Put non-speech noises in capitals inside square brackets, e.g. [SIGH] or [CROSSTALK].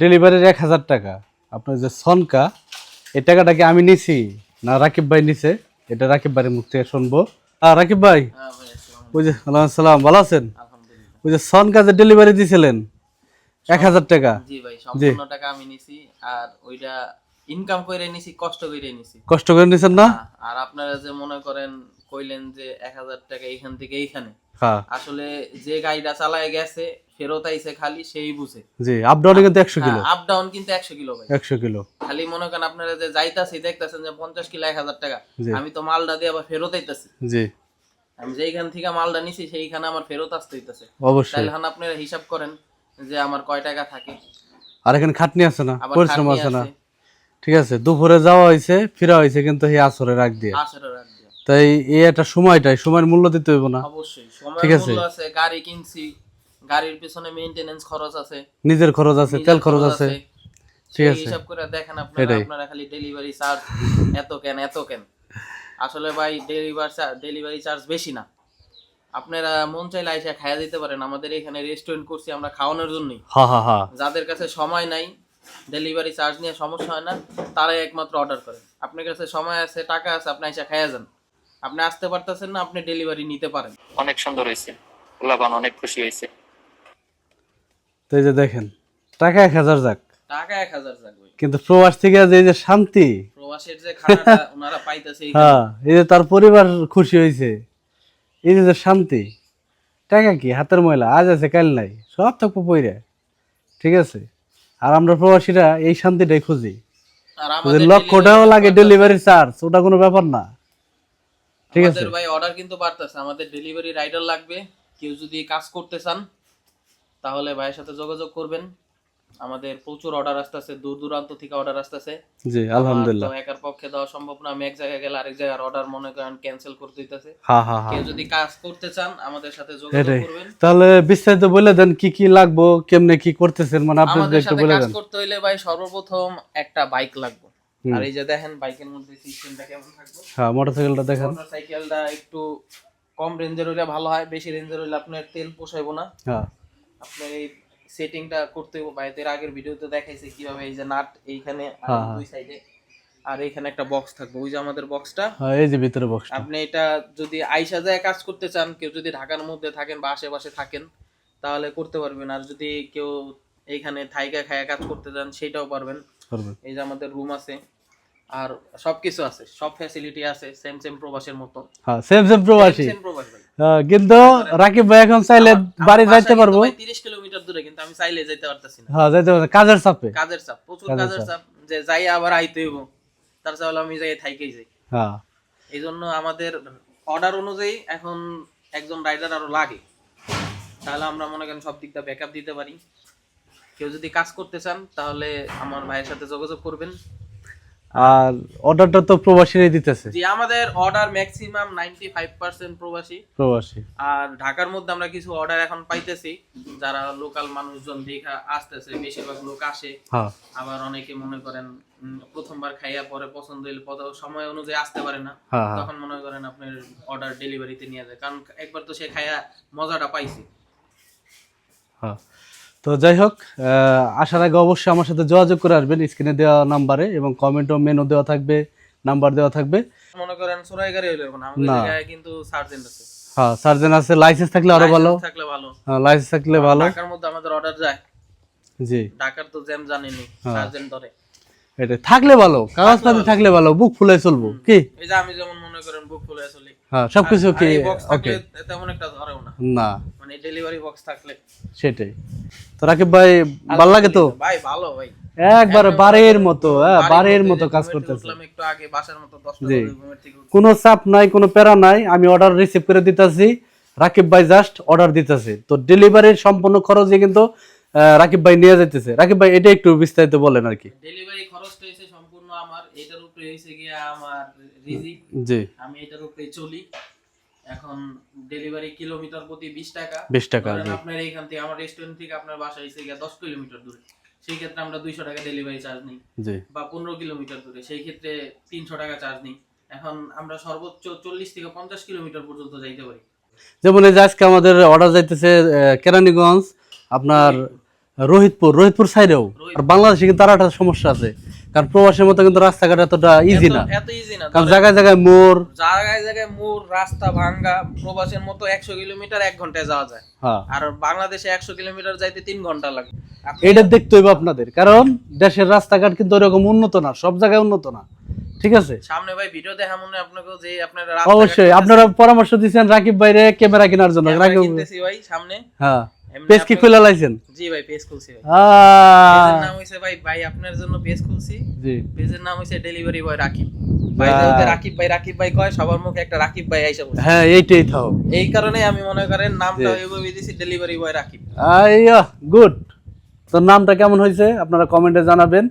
ডেলিভারির এক হাজার টাকা। আপনার যে সনকা এই টাকাটা কি আমি নিছি না রাকিব ভাই নিছে? এটা রাকিব ভাইয়ের মুখ থেকে শুনব। আর রাকিব ভাই? হ্যাঁ ওই যে আসসালাম ভালো আছেন? ওই যে সনকা যে ডেলিভারি দিছিলেন এক হাজার টাকা। জি ভাই সম্পূর্ণ টাকা আমি নিছি আর ওইটা ইনকাম করে নিছি কষ্ট করে নিছি। কষ্ট করে নিছেন না? আর আপনারা যে মনে করেন কইলেন যে এক হাজার টাকা এইখান থেকে এইখানে। হ্যাঁ। আসলে যে গাড়িটা চালায় গেছে ফেরত আইছে খালি সেই বুঝে। জি আপ ডাউনে কিন্তু একশো কিলো। আপ ডাউন কিন্তু একশো কিলো ভাই। একশো কিলো। খালি মনে করেন আপনারা যে যাইতাছি দেখতেছেন যে পঞ্চাশ কিলো এক হাজার টাকা। আমি তো মালটা দিয়ে আবার ফেরত আইতাছি। জি। আমি যেইখান থেকে মালটা নিছি সেইখানে আমার ফেরত আসতে হইতাছে। অবশ্যই। তাহলে এখন আপনারা হিসাব করেন যে আমার কয় টাকা থাকে। আর এখানে খাটনি আছে না? পরিশ্রম আছে না? ঠিক আছে দুপুরে যাওয়া হয়েছে ফেরা হয়েছে কিন্তু এই আসরে রাখ দিয়ে। আশারও রাখ দিয়া। তাই এই একটা সময়টাই সময়ের মূল্য দিতে হইব না। অবশ্যই ঠিক সময় আছে। মূল্য আছে গাড়ি কিনছি গাড়ির পিছনে মেইনটেনেন্স খরচ আছে নিজের খরচ আছে তেল খরচ আছে। ঠিক আছে। হিসাব করে দেখেন আপনারা আপনারা খালি ডেলিভারি চার্জ এত কেন এত কেন? আসলে ভাই ডেলিভারি চার্জ ডেলিভারি চার্জ বেশি না। আপনারা মন চাইলে আইসা খাইয়া দিতে পারেন। আমাদের এখানে রেস্টুরেন্ট করছি আমরা খাওয়ানোর জন্যই। হা হা হা। যাদের কাছে সময় নাই ডেলিভারি চার্জ নিয়ে সমস্যা হয় না তারাই একমাত্র অর্ডার করেন আপনার কাছে সময় আছে টাকা আছে আপনি এসে খাইয়া যান। আপনি আসতে পারতেছেন না আপনি ডেলিভারি নিতে পারেন। অনেক সুন্দর হয়েছে। পোলাপান অনেক খুশি হয়েছে। তো এই যে দেখেন টাকা এক হাজার যাক। টাকা এক হাজার থাকবে কিন্তু প্রবাস থেকে যে এই যে শান্তি প্রবাসের যে খানাটা [LAUGHS] ওনারা পাইতেছে হ্যাঁ এই যে তার পরিবার খুশি হয়েছে এই যে যে শান্তি টাকা কি? হাতের ময়লা আজ আছে কাল নাই সব থাকব পইরা ঠিক আছে? আর আমরা প্রবাসীরা এই শান্তিটাই খুঁজি। লক্ষটাও লাগে ডেলিভারি চার্জ ওটা কোনো ব্যাপার না। ঠিক আছে? ভাই অর্ডার কিন্তু বাড়তেছে আমাদের ডেলিভারি রাইডার লাগবে কেউ যদি কাজ করতে চান তাহলে ভাইয়ের সাথে যোগাযোগ করবেন। আমাদের প্রচুর অর্ডার আসতেছে দূর দূরান্ত থেকে অর্ডার আসতেছে। জি আলহামদুলিল্লাহ। তো একার পক্ষে দেওয়া সম্ভব না আমি এক জায়গায় গেলে আরেক জায়গার অর্ডার মনে করেন ক্যান্সেল করতে দিতেছে। হ্যাঁ হ্যাঁ হ্যাঁ কেউ যদি কাজ করতে চান আমাদের সাথে যোগাযোগ করবেন। তাহলে বিস্তারিত বলে দেন কি কি লাগবে কেমনে কি করতেছেন মানে আপনি একটু সাথে বলে কাজ করতে হইলে ভাই সর্বপ্রথম একটা বাইক লাগবে। আর এই যে দেখেন বাইকের মধ্যে সিস্টেমটা কেমন থাকবে? হ্যাঁ মোটরসাইকেলটা দেখেন। মোটরসাইকেলটা একটু কম রেঞ্জের হইলে ভালো হয় বেশি রেঞ্জের হইলে আপনার তেল পোষাইবো না। হ্যাঁ। আপনার এই সেটিংটা করতে বাইরের আগের ভিডিওতে দেখাইছে কীভাবে এই যে নাট এইখানে আর হ্যাঁ, দুই সাইডে আর এইখানে একটা বক্স থাকবে। ওই যে আমাদের বক্সটা হ্যাঁ, এই যে ভিতরে বক্সটা আপনি এটা যদি আইসা যায় কাজ করতে চান কেউ যদি ঢাকার মধ্যে থাকেন বা আশেপাশে থাকেন তাহলে করতে পারবেন। আর যদি কেউ এইখানে থাইকা খায়া কাজ করতে চান সেটাও পারবেন। এই যে আমাদের রুম আছে। আর সবকিছু আছে। সব ফ্যাসিলিটি আছে সেম সেম প্রবাসের মতো। হ্যাঁ সেম সেম প্রবাসী। সেম প্রবাস। হ্যাঁ, কিন্তু রাকিব ভাই এখন চাইলে বাড়ি যাইতে পারব। তিরিশ কিলোমিটার দূরে কিন্তু আমি চাইলে যেতে পারতেছি না। হ্যাঁ যাইতে পারব। কাজের চাপে। কাজের চাপ প্রচুর কাজের চাপ। যে যাই আবার আইতে হইব তার চাইলে আমি যাই থাইকেই যাই। হ্যাঁ। এই জন্য আমাদের অর্ডার অনুযায়ী এখন একজন রাইডার আরও লাগে। তাহলে আমরা মনে করেন সব দিকটা ব্যাকআপ দিতে পারি। কেউ যদি কাজ করতে চান তাহলে আমার ভাইয়ের সাথে যোগাযোগ করবেন। আর অর্ডারটা তো প্রবাসীরাই দিতেছে। জি আমাদের order maximum ninety five percent প্রবাসী। প্রবাসী। আর ঢাকার মধ্যে আমরা কিছু অর্ডার এখন পাইতেছি যারা লোকাল মানুষজন দেখা আসতেছে বেশিরভাগ লোক আসে। হ্যাঁ। আবার অনেকে মনে করেন প্রথমবার খাইয়া পরে পছন্দ হইলে পদ সময় অনুযায়ী আসতে পারে না। হ্যাঁ হ্যাঁ। তখন মনে করেন আপনার অর্ডার ডেলিভারিতে নিয়ে যায়। কারণ একবার তো সে খাইয়া মজাটা পাইছে। হ্যাঁ। তো যাই হোক আসার আগে অবশ্যই আমার সাথে যোগাযোগ করে আসবেন। স্ক্রিনে দেওয়া নাম্বারে এবং কমেন্টও মেনু দেওয়া থাকবে নাম্বার দেওয়া থাকবে। মনে করেন সরাই গাড়ি হইল এখন আমাদের। জায়গায় কিন্তু সার্জেন্ট আছে। হ্যাঁ সার্জেন্ট আছে লাইসেন্স থাকলে আরও ভালো। থাকলে ভালো। হ্যাঁ লাইসেন্স থাকলে ভালো। ঢাকার মধ্যে আমাদের অর্ডার যায়। জি। ঢাকার তো জ্যাম জানেনি। সার্জেন্ট ধরে। এটা থাকলে ভালো কাগজপাতি থাকলে ভালো বুক ফুলে চলবো কি? এই যে আমি যেমন মনে করেন বুক ফুলে চলি। হ্যাঁ সবকিছু কি ওকে তেমন একটা ধরেও না। না। মানে ডেলিভারি বক্স থাকলে। সেটাই। তো রাকিব ভাই ভালো লাগে তো? ভাই ভালো ভাই। একবার বাড়ির মতো হ্যাঁ বাড়ির মতো কাজ করতেছে। একটু আগে বাসার মতো দশটা জি। বাজে ঘুমের থেকে উঠলাম। কোনো চাপ নাই কোনো প্যারা নাই আমি অর্ডার রিসিভ করে দিতেছি। রাকিব ভাই জাস্ট অর্ডার দিতেছে। তো ডেলিভারির সম্পূর্ণ খরচে কিন্তু রাকিব ভাই নিয়ে যাইতেছে। রাকিব ভাই এটা একটু বিস্তারিত বলেন আর কি। ডেলিভারি খরচটা হয়েছে সম্পূর্ণ আমার এটার উপরে হয়েছে গিয়া আমার রিজিক। জি। আমি এটার উপরে চলি। এখন ডেলিভারি কিলোমিটার প্রতি বিশ টাকা। বিশ টাকা ধরেন আপনার এইখান থেকে আমার রেস্টুরেন্ট থেকে আপনার বাসা এসে গিয়া দশ কিলোমিটার দূরে। সেই ক্ষেত্রে আমরা দুইশো টাকা ডেলিভারি চার্জ নিই। জি। বা পনেরো কিলোমিটার দূরে। সেই ক্ষেত্রে তিনশো টাকা চার্জ নিই। এখন আমরা সর্বোচ্চ চল্লিশ থেকে পঞ্চাশ কিলোমিটার পর্যন্ত যাইতে পারি। যেমন এই আজকে আমাদের অর্ডার যাইতেছে কেরানীগঞ্জ আপনার রোহিতপুর রোহিতপুর সাইডেও। আর বাংলাদেশে কিন্তু আর একটা সমস্যা আছে। কারণ প্রবাসের মতো কিন্তু রাস্তাঘাট এতটা ইজি না। এত ইজি না। কারণ জায়গায় জায়গায় মোড়। জায়গায় জায়গায় মোড় রাস্তা ভাঙ্গা প্রবাসের মতো একশো কিলোমিটার এক ঘন্টায় যাওয়া যায়। হ্যাঁ। আর বাংলাদেশে একশো কিলোমিটার যাইতে তিন ঘণ্টা লাগে। এটা দেখতে হইব আপনাদের। কারণ দেশের রাস্তাঘাট কিন্তু ওরকম উন্নত না সব জায়গায় উন্নত না। ঠিক আছে? সামনে ভাই ভিডিও দেখা মনে আপনাকে যে আপনারা অবশ্যই। আপনারা পরামর্শ দিচ্ছেন রাকিব ভাইরে ক্যামেরা কেনার জন্য। রাকিব ভাই সামনে। হ্যাঁ। পেজ কি খোলা লাইছেন? জি ভাই পেজ খুলছি ভাই। পেজের নাম হইছে ভাই ভাই আপনার জন্য পেজ খুলছি। জি। পেজের নাম হইছে ডেলিভারি বয় রাকিব ভাই। রাকিব ভাই রাকিব ভাই কয় সবার মুখে একটা রাকিব ভাই আইসা বসে। হ্যাঁ এইটাই থাও এই কারণে আমি মনে করেন নামটা দিছি ডেলিভারি বয় রাকিব আইয়া গুড। তো নামটা কেমন হয়েছে আপনারা কমেন্টে জানাবেন।